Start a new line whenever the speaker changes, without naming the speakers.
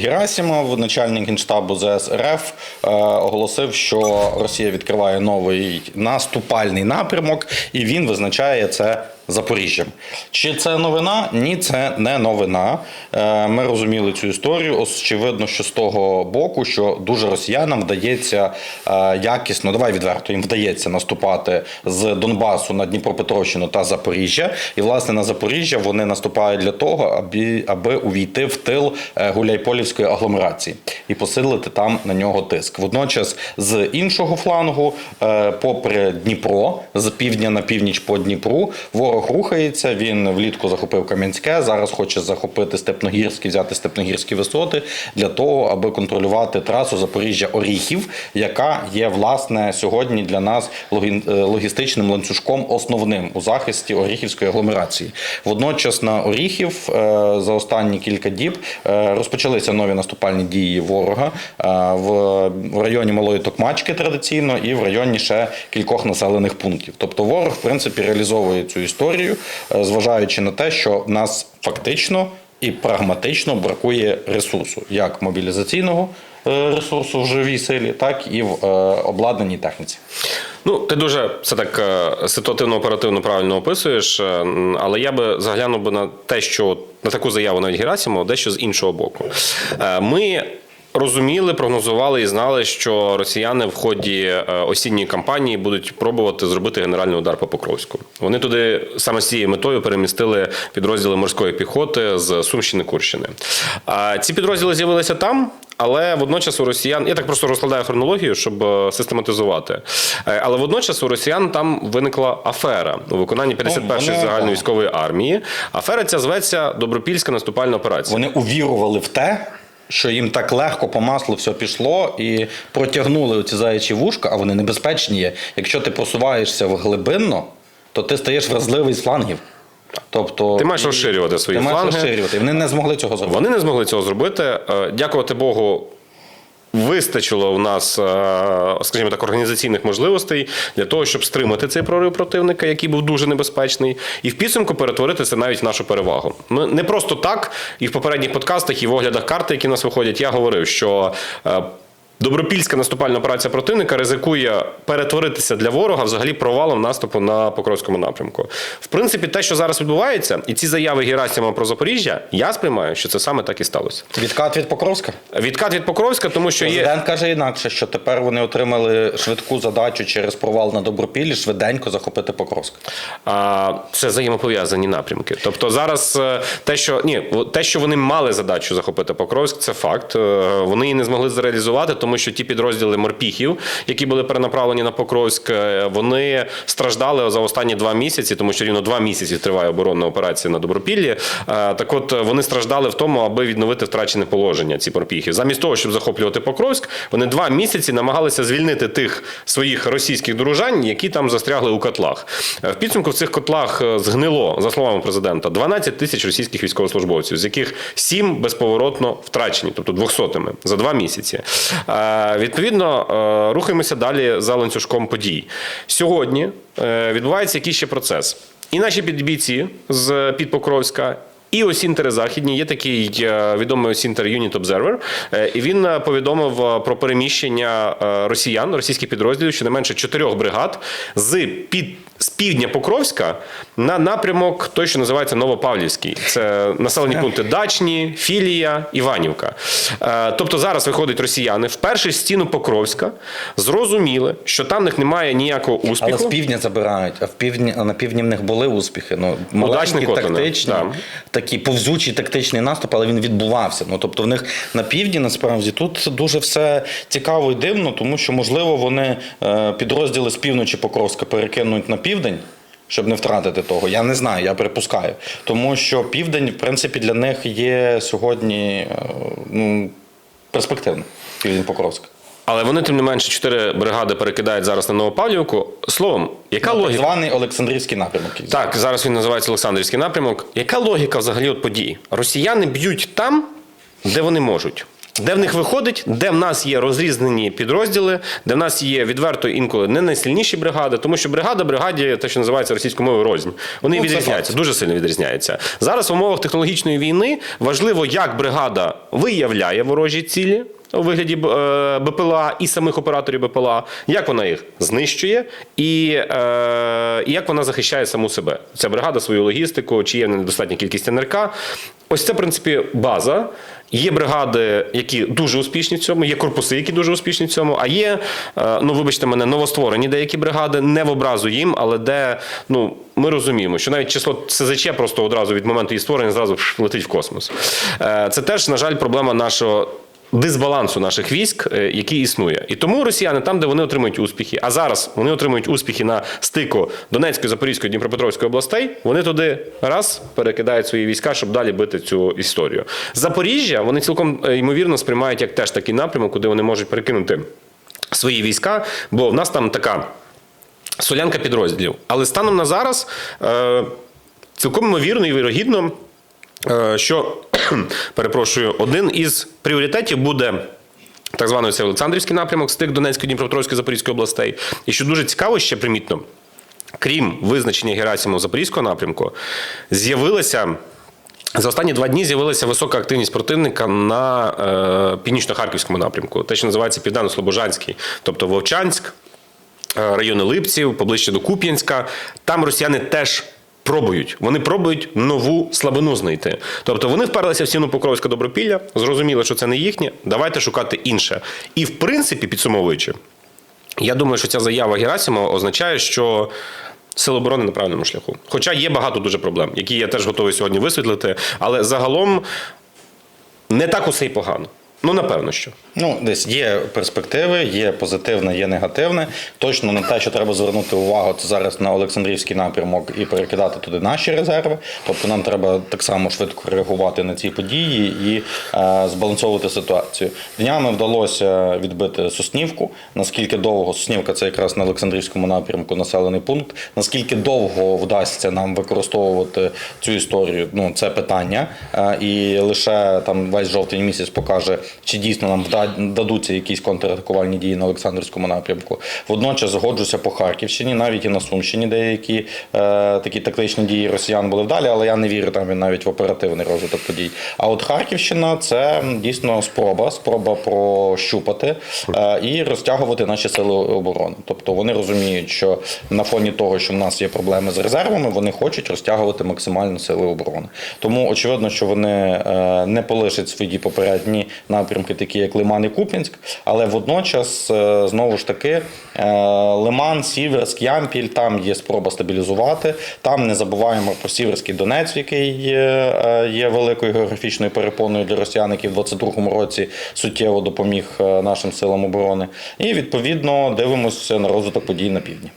Герасимов, начальник генштабу ЗС РФ, е, оголосив, що Росія відкриває новий наступальний напрямок, і він визначає це Запоріжжям. Чи це новина? Ні, це не новина. Е, Ми розуміли цю історію. Очевидно, що з того боку, що дуже росіянам вдається е, якісно, давай відверто, їм вдається наступати з Донбасу на Дніпропетровщину та Запоріжжя. І власне на Запоріжжя вони наступають для того, аби, аби увійти в тил е, Гуляйполівської агломерації і посилити там на нього тиск. Водночас, з іншого флангу, попри Дніпро, з півдня на північ по Дніпру, ворог рухається. Він влітку захопив Кам'янське. Зараз хоче захопити Степногірські, взяти Степногірські висоти для того, аби контролювати трасу Запоріжжя-Оріхів, яка є власне сьогодні для нас е, логістичним ланцюжком основним у захисті Оріхівської агломерації. Водночас на Оріхів е, за останні кілька діб е, розпочалися нові наступальні дії ворога в районі Малої Токмачки традиційно і в районі ще кількох населених пунктів. Тобто ворог, в принципі, реалізовує цю історію, е, зважаючи на те, що нас фактично і прагматично бракує ресурсу, як мобілізаційного е, ресурсу в живій силі, так і в е, обладнаній техніці.
Ну, ти дуже все так е, ситуативно оперативно правильно описуєш, але я би заглянув би на те, що на таку заяву навіть Герасимова, дещо з іншого боку. Ми розуміли, прогнозували і знали, що росіяни в ході е, осінньої кампанії будуть пробувати зробити генеральний удар по Покровську. Вони туди саме з цією метою перемістили підрозділи морської піхоти з Сумщини Курщини. Ці підрозділи з'явилися там. Але водночас у росіян, я так просто розкладаю хронологію, щоб е, систематизувати. Е, Але водночас у росіян там виникла афера у виконанні 51-ї
вони-
загальної військової армії. Афера ця зветься Добропільська наступальна операція.
Вони увірували в те, що їм так легко по маслу все пішло, і протягнули ці заячі вушка, а вони небезпечні є. Якщо ти просуваєшся в глибинно, то ти стаєш вразливий з флангів. Тобто
Ти маєш розширювати свої
ти маєш розширювати. Вони не змогли цього зробити.
Вони не змогли цього зробити. Е, Дякувати Богу. Вистачило в нас, е, скажімо так, організаційних можливостей для того, щоб стримати цей прорив противника, який був дуже небезпечний, і в підсумку перетворити це навіть в нашу перевагу. Ми не просто так, і в попередніх подкастах, і в оглядах карти, які в нас виходять, я говорив, що. Добропільська наступальна операція противника ризикує перетворитися для ворога взагалі провалом наступу на Покровському напрямку. В принципі, те, що зараз відбувається, і ці заяви Герасимова про Запоріжжя, я сприймаю, що це саме так і сталося.
Відкат від Покровська.
Відкат від Покровська, тому що є.
Президент каже інакше, що тепер вони отримали швидку задачу через провал на Добропіллі швиденько захопити Покровськ.
А, це взаємопов'язані напрямки. Тобто зараз е, те, що ні, те, що вони мали задачу захопити Покровськ, це факт. Е, Вони її не змогли зреалізувати, тому що ті підрозділи морпіхів, які були перенаправлені на Покровськ, е, вони страждали за останні два місяці, тому що рівно два місяці триває оборонна операція на Добропіллі. Е, Так от е, вони страждали в тому, аби відновити втрачене положення. Ці морпіхи. Замість того, щоб захоплювати Покровськ, вони два місяці намагалися звільнити тих своїх російських дружань, які там застрягли у котлах. В підсумку в цих котлах згнило, за словами президента, 12 тисяч російських військовослужбовців, з яких 7 безповоротно втрачені, тобто 200-ми за два місяці. Е, Відповідно, е, рухаємося далі за ланцюжком подій. Сьогодні е, відбувається якийсь ще процес. І наші підбійці з під Покровська. І Осінтери Західні є такий відомий Осінтер Unit Observer, і він повідомив про переміщення росіян, російських підрозділів, щонайменше чотирьох бригад з під з півдня Покровська на напрямок той, що називається Новопавлівський. Це населені пункти Дачні, Філія, Іванівка. Е, Тобто зараз виходять росіяни вперше з стіну Покровська, зрозуміли, що там в них немає ніякого
Але
успіху.
з півдня забирають, а в півдні, а на півдні в них були успіхи. Ну, маленькі, тактичні,
да.
такий повзучий тактичний наступ, але він відбувався. Ну, тобто в них на півдні насправді тут дуже все цікаво і дивно, тому що, можливо, вони е, підрозділи з півночі Покровська перекинуть на південь. Щоб не втратити того, я не знаю, я припускаю. Тому що південь, в принципі, для них є сьогодні е, ну, перспективним. Південь Покровська.
Але вони, тим не менше, чотири бригади перекидають зараз на Новопавлівку. Словом, яка
Так
логіка?
званий Олександрівський напрямок.
Так, зараз він називається Олександрівський напрямок. Яка логіка взагалі от подій? Росіяни б'ють там, де вони можуть. Де в них виходить, де в нас є розрізнені підрозділи, де в нас є відверто інколи не найсильніші бригади, тому що бригада бригаді, те, що називається російською мовою рознь, вони
Ну,
відрізняються, дуже сильно відрізняються. Зараз в умовах технологічної війни важливо, як бригада виявляє ворожі цілі. У вигляді е, БПЛА і самих операторів БПЛА, як вона їх знищує, і, е, і як вона захищає саму себе. Ця бригада свою логістику, чи є недостатня кількість НРК. Ось це, в принципі, база. Є бригади, які дуже успішні в цьому, є корпуси, які дуже успішні в цьому, а є, е, ну вибачте мене, новостворені деякі бригади, не в образу їм, але де ну, ми розуміємо, що навіть число СЗЧ просто одразу від моменту її створення зразу летить в космос. Е, Це теж, на жаль, проблема нашого. Дисбалансу наших військ, е, який існує, і тому росіяни там, де вони отримують успіхи, а зараз вони отримують успіхи на стику Донецької, Запорізької, Дніпропетровської областей. Вони туди раз перекидають свої війська, щоб далі бити цю історію. Запоріжжя вони цілком е, ймовірно сприймають як теж такий напрямок, куди вони можуть перекинути свої війська, бо в нас там така солянка підрозділів. Але станом на зараз е, цілком ймовірно і вірогідно, що перепрошую, один із пріоритетів буде. Так званий цей Олександрівський напрямок, стик Донецької, Дніпропетровської, Запорізької областей. І що дуже цікаво, ще примітно, крім визначення Герасимова Запорізького напрямку, з'явилася. За останні два дні з'явилася висока активність противника на е, північно-харківському напрямку, те, що називається Південно-Слобожанський, тобто Вовчанськ, е, райони Липців, поближче до Куп'янська. Там росіяни теж пробують. Вони пробують нову слабину знайти. Тобто вони вперлися в стіну Покровська Добропілля, зрозуміли, що це не їхнє. Давайте шукати інше. І в принципі, підсумовуючи, я думаю, що ця заява Герасимова означає, що. Сили оборони на правильному шляху. Хоча є багато дуже проблем, які я теж готовий сьогодні висвітлити, але загалом не так усе й погано. Ну, напевно, що.
Ну, десь є перспективи, є позитивне, є негативне. Точно не те, що треба звернути увагу це зараз на Олександрівський напрямок і перекидати туди наші резерви. Тобто нам треба так само швидко реагувати на ці події і е, збалансовувати ситуацію. Днями вдалося відбити Соснівку. Наскільки довго Соснівка це якраз на Олександрівському напрямку населений пункт. Наскільки довго вдасться нам використовувати цю історію? Ну це питання. Е, і лише там весь жовтень місяць покаже, чи дійсно нам вда- дадуться якісь контратакувальні дії на Олександрівському напрямку. Водночас згоджуся по Харківщині, навіть і на Сумщині деякі е, такі тактичні дії росіян були вдалі, але я не вірю там навіть в оперативний розвиток подій. А от Харківщина це дійсно спроба, спроба прощупати е, і розтягувати наші сили оборони. Тобто вони розуміють, що на фоні того, що в нас є проблеми з резервами, вони хочуть розтягувати максимально сили оборони. Тому очевидно, що вони е, не полишать свої попередні напрямки, такі як Лиман і Куп'янськ, але водночас е, знову ж таки е, Лиман, Сіверськ, Ямпіль, там є спроба стабілізувати. Там не забуваємо про Сіверський Донець, який є, е, великою географічною перепоною для росіян, який в 22-му році суттєво допоміг нашим силам оборони. І відповідно дивимося на розвиток подій на півдні.